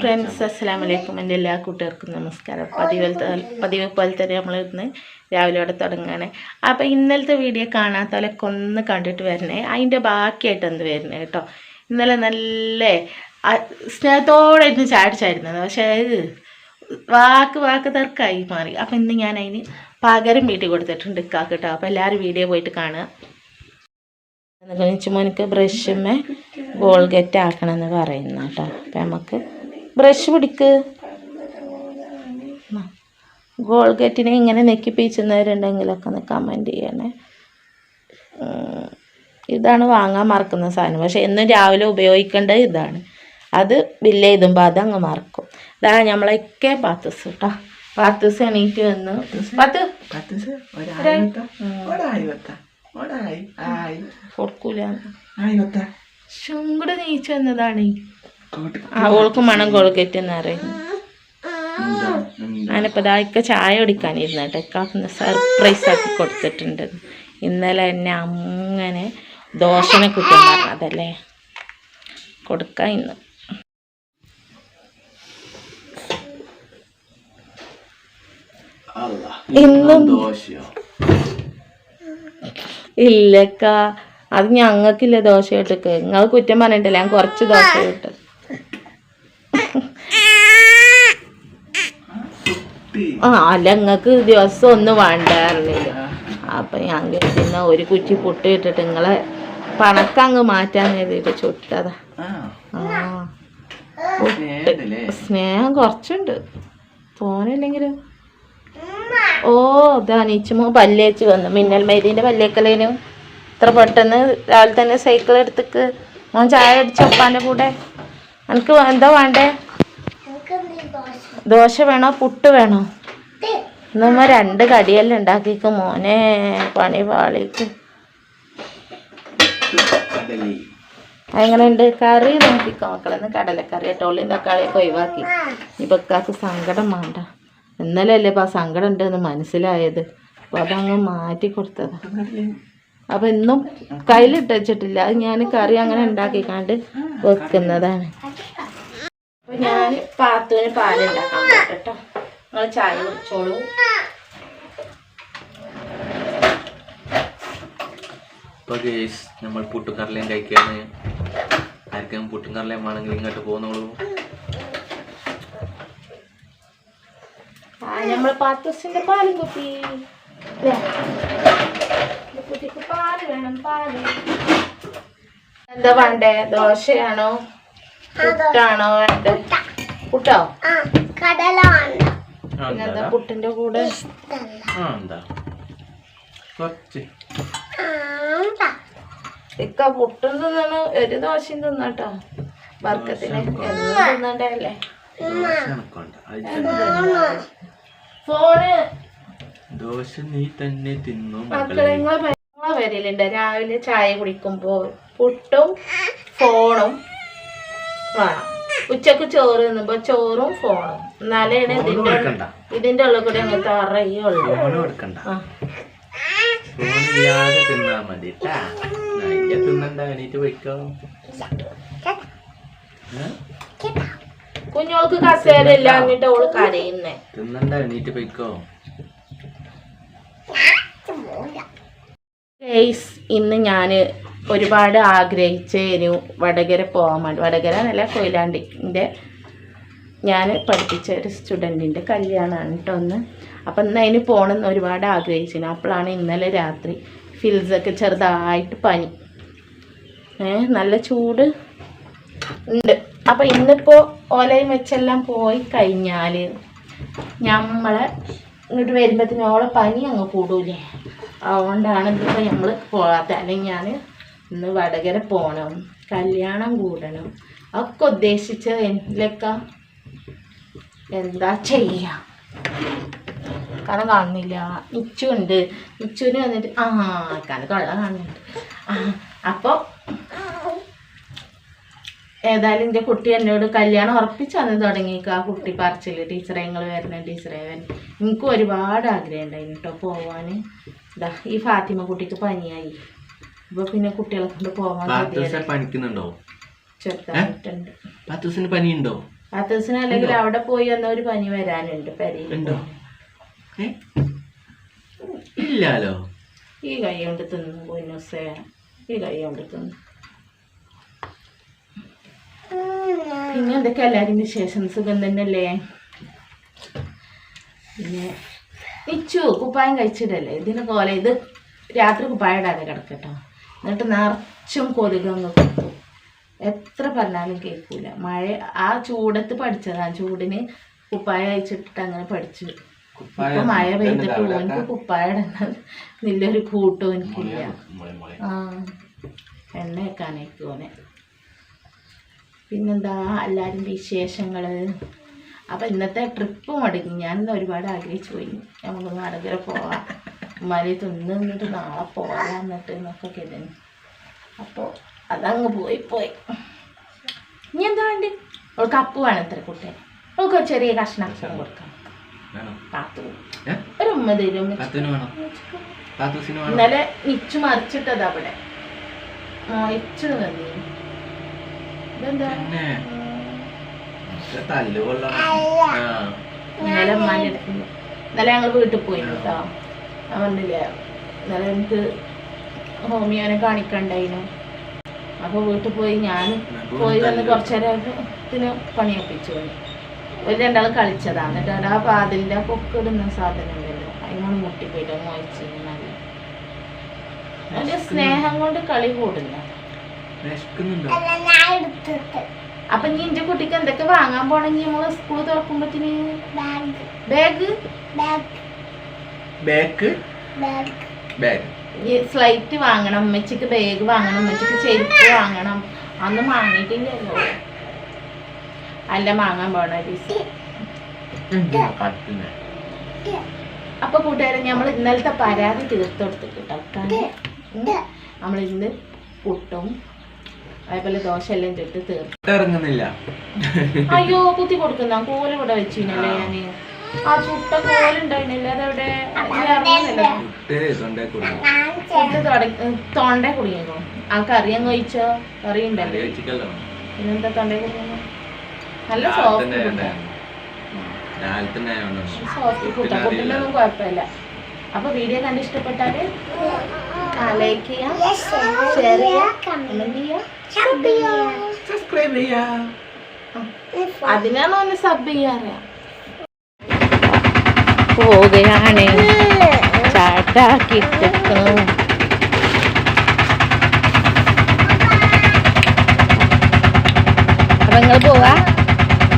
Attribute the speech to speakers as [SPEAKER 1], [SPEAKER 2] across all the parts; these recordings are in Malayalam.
[SPEAKER 1] ഫ്രണ്ട്സ് അസ്സാം വലൈക്കും എന്റെ എല്ലാ കൂട്ടുകാർക്കും നമസ്കാരം. പതിവ് പതിവ് പോലെ തന്നെ നമ്മൾ ഇന്ന് രാവിലെ രാവിലെയോടെ തുടങ്ങുകയാണ്. അപ്പോൾ ഇന്നലത്തെ വീഡിയോ കാണാത്തവരൊക്കെ ഒന്ന് കണ്ടിട്ട് വരണേ. അതിന്റെ ബാക്കിയായിട്ട് എന്ത് വരണേ കേട്ടോ. ഇന്നലെ നല്ല സ്നേഹത്തോടെ ഇരുന്ന് ചാടിച്ചായിരുന്നത് പക്ഷേ വാക്ക് വാക്ക് തർക്കമായി മാറി. അപ്പം ഇന്ന് ഞാൻ അതിന് പകരം വീട്ടിൽ കൊടുത്തിട്ടുണ്ട് ഇക്കാക്ക് കേട്ടോ അപ്പോൾ എല്ലാവരും വീഡിയോ പോയിട്ട് കാണുക. മോനിക്ക് ബ്രഷുമേ ഗോൾഗറ്റ് ആക്കണമെന്ന് പറയുന്നു കേട്ടോ അപ്പം നമുക്ക് ബ്രഷ് പിടിക്ക്. ഗോൾഗറ്റിനെ ഇങ്ങനെ നെക്കിപ്പിച്ചുന്നവരുണ്ടെങ്കിലൊക്കെ ഒന്ന് കമന്റ് ചെയ്യണേ. ഇതാണ് വാങ്ങാൻ മറക്കുന്ന സാധനം. പക്ഷേ എന്നും രാവിലെ ഉപയോഗിക്കേണ്ടത് ഇതാണ്. അത് ബില്ല് എഴുതുമ്പോൾ അതങ്ങ് മറക്കും. ഇതാണ് നമ്മളൊക്കെ പാത്തസ് കേട്ടോ പാത്തസ് എണീറ്റ് വന്നു. പത്ത്?
[SPEAKER 2] പത്ത്
[SPEAKER 1] ശുങ്കുടെ നീച്ച് വന്നതാണ്. അവൾക്ക് മണം ഗോൾഗറ്റ് ഞാനിപ്പതായിക്ക പറയുന്നത് ഞാനിപ്പോൾ ഇതായിക്ക ചായ കുടിക്കാനിരുന്ന കേട്ടോ. ഇക്കാക്കുന്ന സർപ്രൈസ് ആക്കി കൊടുത്തിട്ടുണ്ട്. ഇന്നലെ എന്നെ അങ്ങനെ ദോശനെ കുറ്റം പറഞ്ഞതല്ലേ? കൊടുക്കാം ഇന്ന്. ഇന്നും ഇല്ലക്ക. അത് ഞങ്ങൾക്കില്ല ദോശ ഇട്ടക്ക് നിങ്ങൾ കുറ്റം പറഞ്ഞിട്ടില്ല. ഞാൻ കുറച്ച് ദോശ
[SPEAKER 2] കുട്ടി.
[SPEAKER 1] ആ അല്ല നിങ്ങൾക്ക് ദിവസം ഒന്നും വേണ്ടായിരുന്നില്ല അപ്പൊ ഞാൻ കരുതുന്ന ഒരു കുറ്റി പൊട്ട് ഇട്ടിട്ട് നിങ്ങളെ പണക്കങ്ങ് മാറ്റാൻ കരുതിയിട്ട് ചുട്ടതാ.
[SPEAKER 2] ആ.
[SPEAKER 1] സ്നേഹം കുറച്ചുണ്ട്. തോന്നില്ലെങ്കിലും ഓ ഇതാ നീച്ചുമോ പല്ലേച്ച് വന്നു. മിന്നൽ മൈദീന്റെ പല്ലേക്കലേനും ഇത്ര പെട്ടെന്ന് രാവിലെ തന്നെ സൈക്കിൾ എടുത്തിക്ക്. മോൻ ചായ അടിച്ച ഉപ്പാന്റെ കൂടെ? എനിക്ക് എന്താ വേണ്ടേ? ദോശ വേണോ പുട്ട് വേണോ? നമ്മ രണ്ട് കടിയെല്ലാം ഉണ്ടാക്കിക്ക് മോനെ പണി പാളിക്ക്. എങ്ങനെയുണ്ട് കറി നോക്കിക്കോ മക്കളെന്ന് കടലക്കറി ഉള്ളിയും തക്കാളിയൊക്കെ ഒഴിവാക്കി. ഇപ്പൊ സങ്കടം വേണ്ട. ഇന്നലെ അല്ലേ ഇപ്പം ആ സങ്കടം ഉണ്ടെന്ന് മനസ്സിലായത്. അപ്പോൾ അതങ്ങ് മാറ്റി കൊടുത്തത്. അപ്പം ഇന്നും കയ്യിലിട്ട് വെച്ചിട്ടില്ല. അത് ഞാൻ കറി അങ്ങനെ ഉണ്ടാക്കിക്കാണ്ട് വെക്കുന്നതാണ്. അപ്പം ഞാൻ പാത്തുവിന് പാലുണ്ടാക്കാൻ കേട്ടോ നിങ്ങൾ ചായ കുടിച്ചോളൂ.
[SPEAKER 2] നമ്മൾ പുട്ടും കടലയും കഴിക്കാണ്. ആർക്കും പുട്ടും കടലയും വേണമെങ്കിൽ ഇങ്ങോട്ട് പോന്നോളൂ
[SPEAKER 1] ആ പത്ത് ദിവസത്തിന്റെ പാലും കുപ്പി ദേ. ഈ കുട്ടിക്ക് പാൽ വേണം പാൽ. എന്താ വേണ്ടേ? ദോശയാണോ? പുട്ടാണോ വേണ്ടേ? പുട്ടോ. പിന്നെന്താ പുട്ടിന്റെ കൂടെ? ഇക്ക പുട്ടും തിന്നണ ഒരു ദോശയും തിന്നട്ടോ വർക്കത്തിന് എല്ലാം തിന്നണ്ടല്ലേ ഫോണ്.
[SPEAKER 2] ദോശ നീ തന്നെ തിന്നു
[SPEAKER 1] മക്കളെ. നിങ്ങളെ വരലുണ്ട് രാവിലെ ചായ കുടിക്കുമ്പോൾ പുട്ടും ഫോണും വേണം. ഉച്ചയ്ക്ക് ചോറ് തിന്നുമ്പോ ചോറും ഫോണും. എന്നാലേ
[SPEAKER 2] ഫോണ്
[SPEAKER 1] ഇതിന്റെ ഇതിന്റെ ഉള്ളിൽ കൂടെ അങ്ങ് തറയുള്ളൂ
[SPEAKER 2] ഫോണില്ലാതെ തിന്നാ മതി തിന്നണ്ട എണീറ്റ് പോയിക്കോ?
[SPEAKER 1] കുഞ്ഞോൾക്ക് കസേര ഇല്ല എന്നിട്ട് ഓൾ കരയുന്നേ.
[SPEAKER 2] തിന്നണ്ട എണീറ്റ് പോയിക്കോ.
[SPEAKER 1] ഗെയ്സ് ഇന്ന് ഞാൻ ഒരുപാട് ആഗ്രഹിച്ചേനു വടകര പോകാൻ വേണ്ടി വടകര എന്നല്ല കൊയിലാണ്ടിന്റെ ഞാൻ പഠിപ്പിച്ച ഒരു സ്റ്റുഡന്റിന്റെ കല്യാണമാണ് കേട്ടോ ഒന്ന് അപ്പം ഇന്ന് അതിന് പോകണമെന്ന് ഒരുപാട് ആഗ്രഹിച്ചിരുന്നു അപ്പോഴാണ് ഇന്നലെ രാത്രി ഫിൽസൊക്കെ ചെറുതായിട്ട് പനി. ഏ നല്ല ചൂട്. ഉണ്ട്. അപ്പം ഇന്നിപ്പോൾ ഓലയും വെച്ചെല്ലാം പോയി കഴിഞ്ഞാൽ നമ്മളെ ഇങ്ങോട്ട് വരുമ്പോഴത്തേനും ഓളെ പനി അങ്ങ് കൂടൂലേ. അതുകൊണ്ടാണ് ഇതിപ്പോൾ നമ്മൾ പോകാത്ത. അല്ലെങ്കിൽ ഞാൻ ഇന്ന് വടകര പോകണം കല്യാണം കൂടണം. ഒക്കെ ഉദ്ദേശിച്ച എന്തിലൊക്കെ? എന്താ ചെയ്യാ? കാരണം കാണുന്നില്ല. നിച്ചു ഉണ്ട്. നിച്ചുവിന് വന്നിട്ട് ആ കാരണം തൊള്ള കാണുന്നുണ്ട്. ആ അപ്പോൾ ഏതായാലും എന്റെ കുട്ടി എന്നോട് കല്യാണം ഉറപ്പിച്ചാന്ന് തുടങ്ങിയേക്ക് ആ കുട്ടി പറച്ചിൽ. ടീച്ചറെ നിങ്ങൾ വരണം ടീച്ചറെ വരണം. എനിക്കും ഒരുപാട് ആഗ്രഹം ഉണ്ടായിരുന്നു കേട്ടോ പോവാൻ ഇതാ ഈ ഫാത്തിമ കുട്ടിക്ക് പനിയായി. ഇപ്പൊ പിന്നെ കുട്ടികളെ കൊണ്ട് പോവാൻ
[SPEAKER 2] പനിക്കുന്നുണ്ടോ?
[SPEAKER 1] ചെറുതായിട്ടുണ്ട്
[SPEAKER 2] പത്ത് ദിവസത്തിന് പനിയുണ്ടോ?
[SPEAKER 1] പത്ത് ദിവസം അല്ലെങ്കിൽ അവിടെ പോയി വന്ന ഒരു പനി വരാനുണ്ട്
[SPEAKER 2] ഇല്ലാലോ?
[SPEAKER 1] ഈ കൈ കൊണ്ട് തിന്നു പൊന്നൂസേ ഈ കൈ കൊണ്ട് തിന്നു. പിന്നെ എന്തൊക്കെ എല്ലാവരും വിശേഷം? സുഖം തന്നെയല്ലേ? പിന്നെ നിച്ചു കുപ്പായം കഴിച്ചിട്ടല്ലേ ഇതിന് പോലെ ഇത് രാത്രി കുപ്പായം ഇടാതെ കിടക്കട്ടോ. എന്നിട്ട് നിറച്ചും കൊതുകങ്ങ് കുത്തും. എത്ര പറഞ്ഞാലും കേൾക്കൂല. മഴ ആ ചൂടത്ത് പഠിച്ചതാണ് ചൂടിന് കുപ്പായ അയച്ചിട്ടിട്ട് അങ്ങനെ പഠിച്ചു. ഇപ്പൊ മഴ പെയ്തിട്ട് ഓനിക്ക് കുപ്പായ ഇടണം. നല്ലൊരു കൂട്ടും എനിക്കില്ല ആ. എണ്ണ വെക്കാനേക്ക് ഓനെ. പിന്നെന്താ എല്ലാവരും വിശേഷങ്ങൾ അപ്പം ഇന്നത്തെ ട്രിപ്പ് മുടങ്ങി ഞാൻ ഇന്ന് ഒരുപാട് ആഗ്രഹിച്ചു പോയി. നമുക്ക് നാടകരെ പോവാം. മലയിൽ തിന്ന് നിന്നിട്ട് നാളെ പോകാം എന്നിട്ട് എന്നൊക്കെ കരുതുന്നു അപ്പോൾ അതങ്ങ് പോയി പോയി. ഇനി എന്താ വേണ്ടി? അവൾക്ക് അപ്പ് വേണം ഇത്ര കുട്ടിയെ അവൾക്ക് ഒരു ചെറിയ കഷ്ണം കൊടുക്കാം കാത്തു
[SPEAKER 2] ഏ?
[SPEAKER 1] ഒരു ഉമ്മ തരും. ഇന്നലെ നിച്ചു മറിച്ചിട്ടതവിടെ മോയിച്ചു വന്നി ഇതെന്താ
[SPEAKER 2] പിന്നെ തല്ല് കൊള്ളണം. ആ.
[SPEAKER 1] ഇന്നലെ ഉമ്മാന്റെ അടുത്ത് ഇന്നലെ ഞങ്ങൾ വീട്ടിൽ പോയി കേട്ടോ ഞാൻ പറഞ്ഞില്ലേ ഇന്നലെ എനിക്ക് ഹോമിയോനെ കാണിക്കണ്ടായിരുന്നു അപ്പോൾ വീട്ടിൽ പോയി ഞാൻ പോയി വന്ന് കുറച്ച് നേരത്തിന് പണിയൊപ്പിച്ചു പോയി. ഒരു രണ്ടാൾ കളിച്ചതാ. എന്നിട്ട് അവിടെ ആ പാതിലിന്റെ ആ പൊക്കിടുന്ന സാധനം ഉണ്ടല്ലോ അതിനോട് മുട്ടിപ്പോയിട്ട് മോയിച്ചു നല്ല സ്നേഹം കൊണ്ട് കളി കൂടുന്ന.
[SPEAKER 2] വിശക്കുന്നുണ്ടോ?
[SPEAKER 1] അപ്പൊ നീ എന്റെ കുട്ടിക്ക് എന്തൊക്കെ വാങ്ങാൻ പോണെങ്കിൽ നമ്മൾ സ്കൂൾ തുറക്കുമ്പത്തിന് ബാഗ്.
[SPEAKER 2] ബാഗ്?
[SPEAKER 1] സ്ലൈറ്റ് വാങ്ങണം അമ്മച്ചക്ക് ബാഗ്. വാങ്ങണം അമ്മച്ചക്ക് ചെരുപ്പ് വാങ്ങണം. അന്ന് വാങ്ങിയിട്ടില്ലല്ലോ. അല്ല വാങ്ങാൻ പോണ അപ്പൊ കൂട്ടുകാരെ നമ്മൾ ഇന്നലത്തെ പരാതി തീർത്തു കൊടുത്തിട്ട് നമ്മൾ ഇന്ന് പുട്ടും അതേപോലെ ദോശ എല്ലാം ചുട്ട് തീർത്തു
[SPEAKER 2] ഇറങ്ങുന്നില്ല
[SPEAKER 1] അയ്യോ കുത്തി കൊടുക്കുന്ന കോൽ ഇവിടെ വെച്ചിനല്ലേ ഞാൻ. ആ ചുട്ട കോലുണ്ടായിരുന്നില്ല അതെവിടെ
[SPEAKER 2] തൊണ്ടേ
[SPEAKER 1] കുടുങ്ങിക്കോ. ആ കറി അങ്ങ് ഒഴിച്ചോ കറി ഉണ്ടല്ലോ? പിന്നെന്താ തൊണ്ട കുടുങ്ങുന്നു? നല്ല സോഫ്റ്റ്. സോഫ്റ്റ് കുഴപ്പമില്ല. അപ്പൊ വീഡിയോ കണ്ട് ഇഷ്ടപ്പെട്ടാൽ ലൈക്ക് ചെയ്യാം ഷെയർ ചെയ്യാം. കമന്റ് ചെയ്യാം.
[SPEAKER 2] സബ്സ്ക്രൈബ് ചെയ്യാ
[SPEAKER 1] അതിനാണ് ഒന്ന് സബ് ചെയ്യാറിയാം പോവുകയാണ്. ചാട്ടാക്കിട്ട് അപ്പൊ നിങ്ങൾ പോവാ.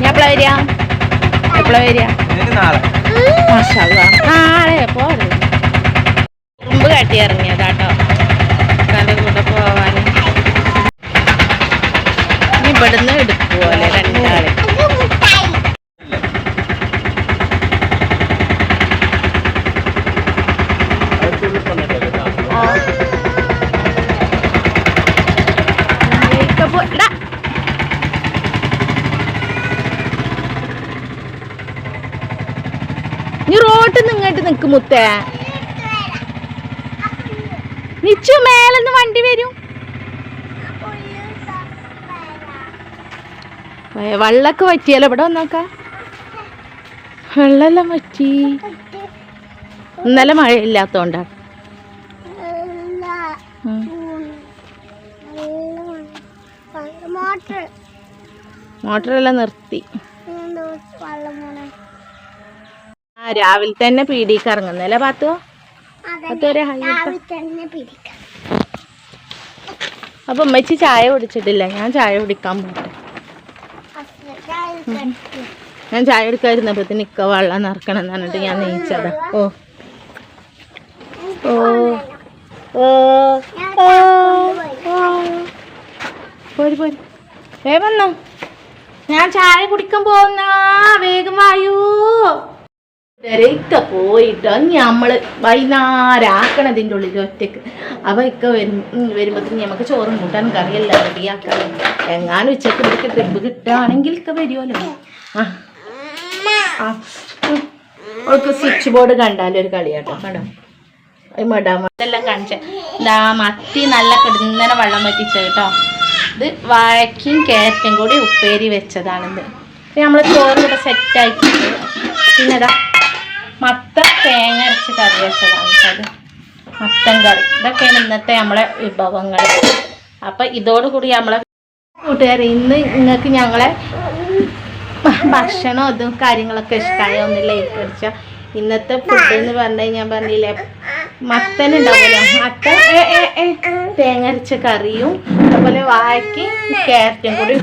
[SPEAKER 1] ഞാൻ എപ്പോഴാ വരിക? എപ്പോഴാ വരിക?
[SPEAKER 2] നാളെ.
[SPEAKER 1] നാളെ പോരെ മുമ്പ് കാട്ടി ഇറങ്ങിയതാട്ടോ. തന്റെ കൂടെ പോവാൻ ഇവിടുന്ന് എടുക്കുമല്ലേ രണ്ടാളെ. ഇങ്ങോട്ട് നിക്ക് മുത്തേ. നിച്ചു മേലെന്ന് വണ്ടി വരും. വെള്ളമൊക്കെ പറ്റിയല്ലോ ഇവിടെ വന്നോക്ക. വെള്ളമെല്ലാം പറ്റി. ഇന്നലെ മഴ ഇല്ലാത്തോണ്ടാ മോട്ടറെല്ലാം നിർത്തി. ആ രാവിലെ തന്നെ പീടിക്ക് ഇറങ്ങുന്നല്ലേ പാത്തു? അപ്പൊ ഉമ്മച്ചി ചായ കുടിച്ചിട്ടില്ല. ഞാൻ ചായ കുടിക്കാൻ പോട്ടെ. ഞാൻ ചായ എടുക്കാതിരുന്നപ്പത്തിന് ഇക്ക വെള്ളം നിറക്കണം എന്ന് പറഞ്ഞിട്ട് ഞാൻ നീച്ചതാ. ഓ. ഓ. ഓ. പോര് പോര്. വേ വന്നോ. ഞാൻ ചായ കുടിക്കാൻ പോകുന്ന. വേഗം വായൂ. ഇക്ക പോയിട്ട് നമ്മൾ വൈകുന്നേരം ആക്കണതിന്റെ ഉള്ളിൽ ഒറ്റയ്ക്ക്. അവ ഇക്ക വരും വരുമ്പോഴത്തേക്ക് നമുക്ക് ചോറും കൂട്ടാൻ കറിയെല്ലാം റെഡിയാക്കാൻ എങ്ങാനും ഉച്ചയ്ക്ക് ഇവിടേക്ക് ട്രിപ്പ് കിട്ടുകയാണെങ്കിൽ ഇക്ക വരുമല്ലോ ആ. അവൾക്ക് സ്വിച്ച് ബോർഡ് കണ്ടാലും ഒരു കളിയാട്ടോ. കണ്ടോ? ഇതെല്ലാം കാണിച്ച. ഇതാ മത്തി നല്ല കിടന്നനെ വെള്ളം വറ്റിച്ച കേട്ടോ. ഇത് വാഴയ്ക്കും ക്യാരറ്റും കൂടി ഉപ്പേരി വെച്ചതാണിത്. നമ്മൾ ചോറ് ഇവിടെ സെറ്റാക്കിയിട്ട് പിന്നെ ഇതാ മത്ത തേങ്ങ അരച്ച് കറി വെച്ചതാണ് അത് മത്തൻ കറി. ഇതൊക്കെയാണ് ഇന്നത്തെ നമ്മളെ വിഭവങ്ങൾ അപ്പം ഇതോടുകൂടി നമ്മളെ കൂട്ടുകാരെ ഇന്ന് നിങ്ങൾക്ക് ഞങ്ങളെ ഭക്ഷണം അതും കാര്യങ്ങളൊക്കെ ഇഷ്ടമായ ഒന്ന് ലൈക്ക് ഇന്നത്തെ ഫുഡ് എന്ന് പറഞ്ഞു ഞാൻ പറഞ്ഞില്ലേ? മത്തൻ ഉണ്ടാവുമല്ലോ. മത്തൻ തേങ്ങ അരച്ച കറിയും അതുപോലെ വാഴയ്ക്ക് ക്യാരറ്റും കൂടി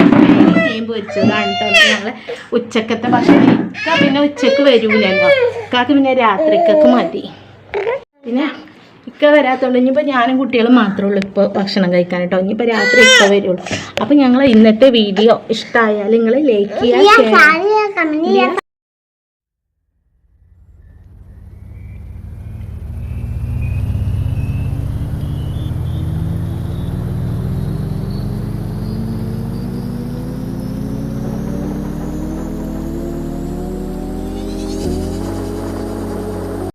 [SPEAKER 1] മീൻ പൊരിച്ചതാണ് ഞങ്ങളെ ഉച്ചക്കത്തെ ഭക്ഷണം ഇക്ക പിന്നെ ഉച്ചയ്ക്ക് വരൂലല്ലോ. ഇക്കാക്ക് പിന്നെ രാത്രിക്കൊക്കെ മതി. പിന്നെ ഇക്ക വരാത്തോണ്ട് ഇനിയിപ്പോൾ ഞാനും കുട്ടികളും മാത്രമേ ഉള്ളൂ ഇപ്പോൾ ഭക്ഷണം കഴിക്കാൻ കേട്ടോ ഇനിയിപ്പോൾ രാത്രി ഇക്ക വരുള്ളൂ. അപ്പോൾ ഞങ്ങൾ ഇന്നത്തെ വീഡിയോ ഇഷ്ടമായാൽ നിങ്ങൾ ലൈക്ക് ചെയ്യുക